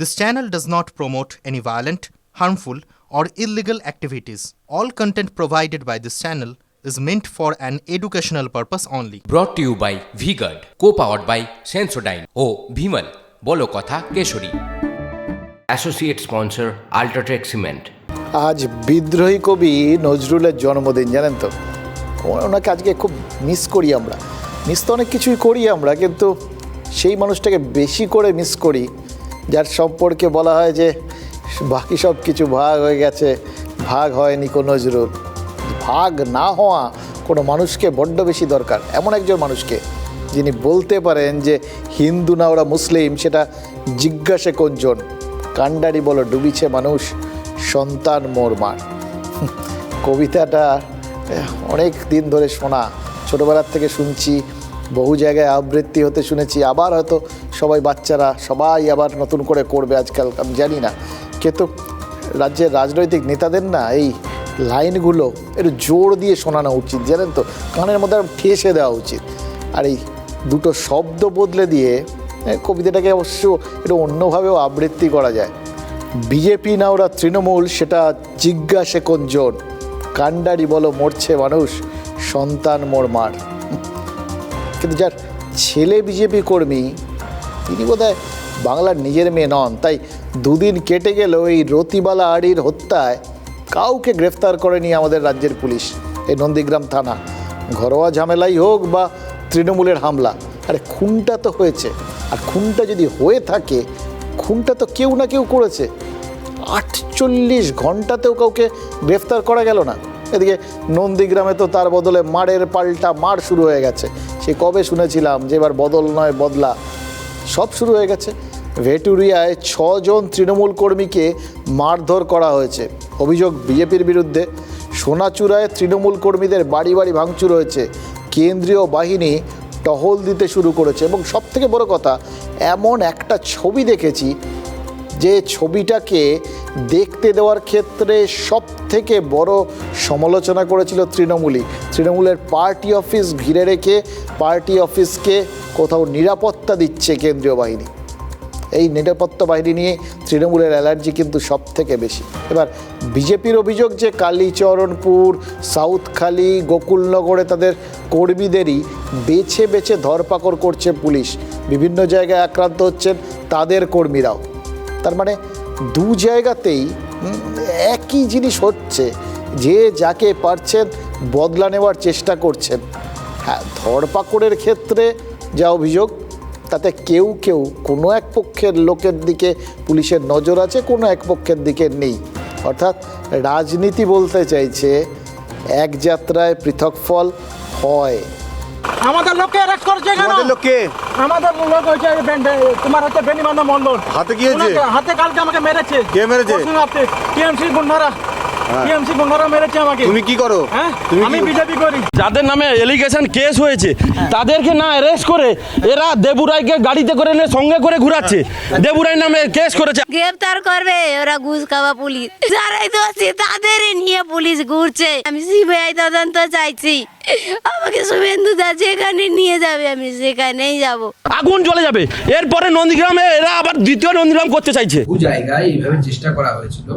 This channel does not promote any violent, harmful, or illegal activities. All content provided by this channel is meant for an educational purpose only. To you by V-Guard co powered by Sensodyne ও ভিমল বলো কথা Kesari associate sponsor UltraTech cement আজ বিদ্রোহী কবি নজরুলের জন্মদিন জানেন তো ওনাকে আজকে খুব মিস করি আমরা মিস তো অনেক কিছুই করি আমরা কিন্তু সেই মানুষটাকে বেশি করে মিস করি যার সম্পর্কে বলা হয় যে বাকি সব কিছু ভাগ হয়ে গেছে, ভাগ হয়নি কোনো নজরুল। ভাগ না হওয়া কোনো মানুষকে বড্ড বেশি দরকার। এমন একজন মানুষকে যিনি বলতে পারেন যে হিন্দু না ওরা মুসলিম, সেটা জিজ্ঞাসে কোনজন কাণ্ডারি বলো, ডুবিছে মানুষ, সন্তান মোর মার। কবিতাটা অনেক দিন ধরে শোনা। ছোটোবেলার থেকে শুনছি বহু জায়গায় আবৃত্তি হতে শুনেছি। আবার হয়তো সবাই বাচ্চারা, সবাই আবার নতুন করে করবে আজকাল, আমি জানি না। কিন্তু রাজ্যের রাজনৈতিক নেতাদের না এই লাইনগুলো একটু জোর দিয়ে শোনানো উচিত, জানেন তো? কানের মধ্যে ঠেসে দেওয়া উচিত। আর এই দুটো শব্দ বদলে দিয়ে কবিতাটাকে অবশ্য একটু অন্যভাবেও আবৃত্তি করা যায়। বিজেপি না ওরা তৃণমূল, সেটা জিজ্ঞাসে কোনজন কান্ডারি বলো, মরছে মানুষ, সন্তান মোর মার। কিন্তু যার ছেলে বিজেপি কর্মী, তিনি বোধহয় বাংলার নিজের মেয়ে নন, তাই দুদিন কেটে গেলেও এই রতিবালা আড়ির হত্যায়। কাউকে গ্রেফতার করেনি আমাদের রাজ্যের পুলিশ, এই নন্দীগ্রাম থানা। ঘরোয়া ঝামেলাই হোক বা তৃণমূলের হামলা, আরে খুনটা তো হয়েছে। আর খুনটা যদি হয়ে থাকে, খুনটা তো কেউ না কেউ করেছে। আটচল্লিশ ঘন্টাতেও কাউকে গ্রেফতার করা গেল না। এদিকে নন্দীগ্রামে তো তার বদলে মারের পাল্টা মার শুরু হয়ে গেছে। সে কবে শুনেছিলাম যে এবার বদল নয়, বদলা। সব শুরু হয়ে গেছে। ভেটুরিয়ায় ছজন তৃণমূল কর্মীকে মারধর করা হয়েছে। অভিযোগ বিজেপির বিরুদ্ধে। সোনাচূড়ায় তৃণমূল কর্মীদের বাড়ি বাড়ি ভাঙচুর হয়েছে। কেন্দ্রীয় বাহিনী টহল দিতে শুরু করেছে। এবং সবথেকে বড় কথা, এমন একটা ছবি দেখেছি যে ছবিটাকে দেখতে দেওয়ার ক্ষেত্রে সব থেকে বড় সমালোচনা করেছিল তৃণমূলই। তৃণমূলের পার্টি অফিস ঘিরে রেখে পার্টি অফিসকে কোথাও নিরাপত্তা দিচ্ছে কেন্দ্রীয় বাহিনী। এই নিরাপত্তা বাহিনী নিয়ে তৃণমূলের অ্যালার্জি কিন্তু সব থেকে বেশি। এবার বিজেপির অভিযোগ যে কালীচরণপুর সাউথখালি গোকুলনগরে তাদের কর্মীদেরই বেছে বেছে ধরপাকড় করছে পুলিশ। বিভিন্ন জায়গায় আক্রান্ত হচ্ছেন তাদের কর্মীরাও। তার মানে দু জায়গাতেই একই জিনিস হচ্ছে, যে যাকে পারছেন বদলা নেওয়ার চেষ্টা করছেন। হ্যাঁ ধরপাকড়ের ক্ষেত্রে যা অভিযোগ, তাতে কেউ কেউ, কোনো এক পক্ষের লোকের দিকে পুলিশের নজর আছে, কোনো এক পক্ষের দিকে নেই। অর্থাৎ রাজনীতি বলতে চাইছে, এক যাত্রায় পৃথক ফল হয়। আমাদের লোককে অ্যারেস্ট করেছে কেন? আমাদের লোককে? আমাদের লোক হয়েছে তোমার হচ্ছে বেনিমান্ন মন্ডল হাতে কি হয়েছে? হাতে কালকে আমাকে মেরেছে। কে মেরেছে? টিএমসি গুন্ডারা। টিএমসি গুন্ডারা মেরেছে আমাকে। তুমি কি করো? হ্যাঁ? তুমি আমি বিজেপি করি। যাদের নামে এলিগেশন কেস হয়েছে তাদেরকে না অ্যারেস্ট করে এরা দেবুরাইকে গাড়িতে করে নিয়ে সঙ্গে করে ঘুরাচ্ছে। দেবুরাই নামে কেস করেছে। গ্রেফতার করবে ওরা ঘুষ খাওয়া পুলিশ। যারাই দোষী তাদের নিয়ে পুলিশ ঘুরছে। আমি সিবিআই তদন্ত চাইছি। আমাকে শুভেন্দু দা যেখানে নিয়ে যাবে আমি সেখানেই যাব। আগুন জ্বলে যাবে। এরপরে নন্দীগ্রামে এরা আবার দ্বিতীয় নন্দীগ্রাম করতে চাইছে। জায়গায় এইভাবে চেষ্টা করা হয়েছিল।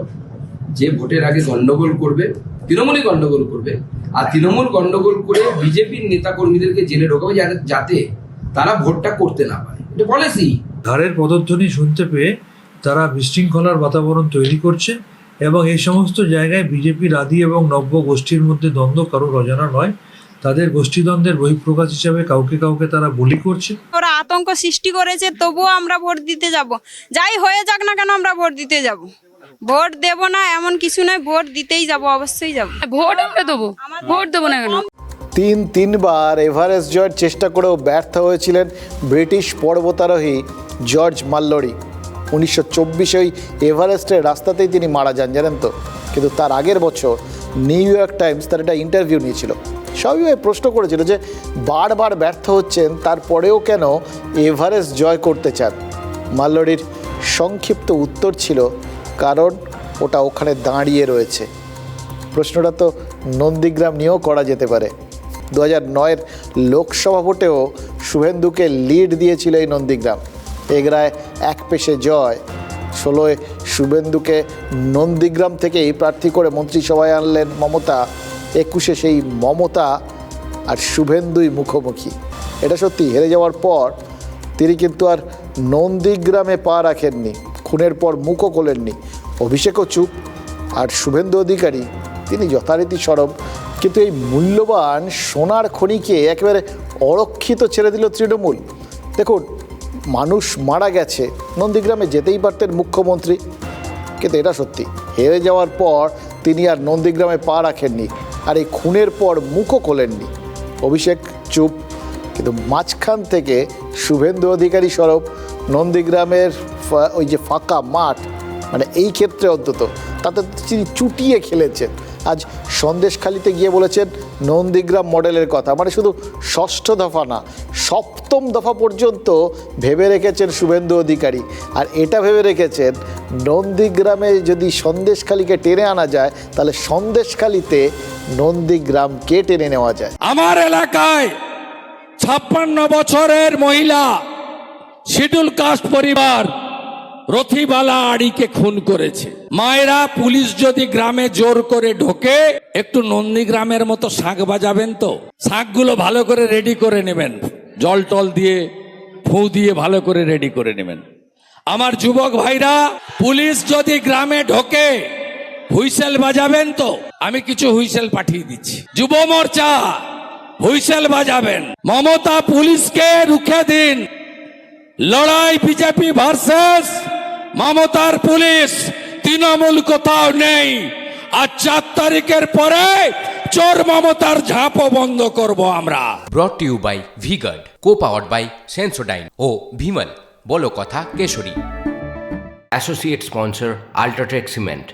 যে ভোটের আগে গন্ডগোল করবে তৃণমূলই গন্ডগোল করবে আর তৃণমূল গন্ডগোল করে বিজেপির নেতা কর্মীদেরকে জেলে ঢোকাবে যাতে- যাতে তারা ভোটটা করতে না পারে। এটা পলিসি ধারের পদধ্বনি শুনতে পেয়ে তারা বিশৃঙ্খলার বাতাবরণ তৈরি করছে এবং এই সমস্ত জায়গায় বিজেপির আদি এবং নব্য গোষ্ঠীর মধ্যে দ্বন্দ্ব কারোর অজানা নয়। তাদের গোষ্ঠীদ্বন্দ্বের বহিঃপ্রকাশ হিসাবে কাউকে কাউকে তারা বলি করছে। ওরা আতঙ্ক সৃষ্টি করেছে তবুও আমরা ভোট দিতে যাব। যাই হয়ে যাক না কেন আমরা ভোট দিতে যাব। ভোট দেব না এমন কিছু নয় ভোট দিতেই যাব অবশ্যই যাব। ভোট আমরা দেবো। ভোট দেবো না কেন? তিন তিনবার এভারেস্ট জয়ের চেষ্টা করেও ব্যর্থ হয়েছিলেন ব্রিটিশ পর্বতারোহী জর্জ মাল্লোরি। উনিশশো চব্বিশে ওই এভারেস্টের রাস্তাতেই তিনি মারা যান জানেন তো? কিন্তু তার আগের বছর নিউ ইয়র্ক টাইমস তার একটা ইন্টারভিউ নিয়েছিল। সবই প্রশ্ন করেছিল যে বারবার ব্যর্থ হচ্ছেন তারপরেও কেন এভারেস্ট জয় করতে চান? মাল্লোরির সংক্ষিপ্ত উত্তর ছিল কারণ ওটা ওখানে দাঁড়িয়ে রয়েছে। প্রশ্নটা তো নন্দীগ্রাম নিয়েও করা যেতে পারে। দু হাজার নয়ের লোকসভা ভোটেও শুভেন্দুকে লিড দিয়েছিল এই নন্দীগ্রাম। এগরায় এক পেশে জয়। ষোলোয় শুভেন্দুকে নন্দীগ্রাম থেকেই প্রার্থী করে মন্ত্রিসভায় আনলেন মমতা, একুশে সেই মমতা আর শুভেন্দুই মুখোমুখি। এটা সত্যি, হেরে যাওয়ার পর তিনি কিন্তু আর নন্দীগ্রামে পা রাখেননি। খুনের পর মুখও খোলেননি। অভিষেকও চুপ। আর শুভেন্দু অধিকারী, তিনি যথারীতি সরব। কিন্তু এই মূল্যবান সোনার খনিকে একেবারে অরক্ষিত ছেড়ে দিল তৃণমূল। দেখুন, মানুষ মারা গেছে। নন্দীগ্রামে যেতেই পারতেন মুখ্যমন্ত্রী। কিন্তু এটা সত্যি, হেরে যাওয়ার পর তিনি আর নন্দীগ্রামে পা রাখেননি। আর এই খুনের পর মুখও খোলেননি। অভিষেক চুপ। কিন্তু মাঝখান থেকে শুভেন্দু অধিকারী সরব। নন্দীগ্রামের ওই যে ফাঁকা মাঠ মানে এই ক্ষেত্রে অন্তত, তাতে তিনি চুটিয়ে খেলেছেন। আজ সন্দেশখালিতে গিয়ে বলেছেন, নন্দীগ্রাম মডেলের কথা মানে শুধু ষষ্ঠ দফা না, সপ্তম দফা পর্যন্ত ভেবে রেখেছেন শুভেন্দু অধিকারী। আর এটা ভেবে রেখেছেন, নন্দীগ্রামে যদি সন্দেশখালিকে টেনে আনা যায়, তাহলে সন্দেশখালিতে নন্দীগ্রামকে টেনে নেওয়া যায়। আমার এলাকায় ছাপ্পান্ন বছরের মহিলা শিডুল কাস্ট পরিবার রথিবালা আড়িকে খুন করেছে। মায়েরা পুলিশ যদি গ্রামে জোর করে ঢোকে, একটু নন্দীগ্রামের মতো শাঁখ বাজাবেন তো? শাঁখগুলো ভালো করে রেডি করে নেবেন। জল টল দিয়ে ফু দিয়ে ভালো করে রেডি করে নেবেন। আমার যুবক ভাইরা, পুলিশ যদি গ্রামে ঢোকে, হুইসেল বাজাবেন তো? আমি কিছু হুইসেল পাঠিয়ে দিচ্ছি। যুব মোর্চা, হুইসেল বাজাবেন। মমতা পুলিশকে রুখে দিন। লড়াই বিজেপি ভার্সেস মমতার পুলিশ তৃণমূল কোথাও নেই। আর চার তারিখের পরে চোর মমতার ঝাঁপও বন্ধ করব আমরা। Brought to you by V-Guard co powered by Sensodyne ও ভিমল বলো কথা Kesari. Associate sponsor UltraTech cement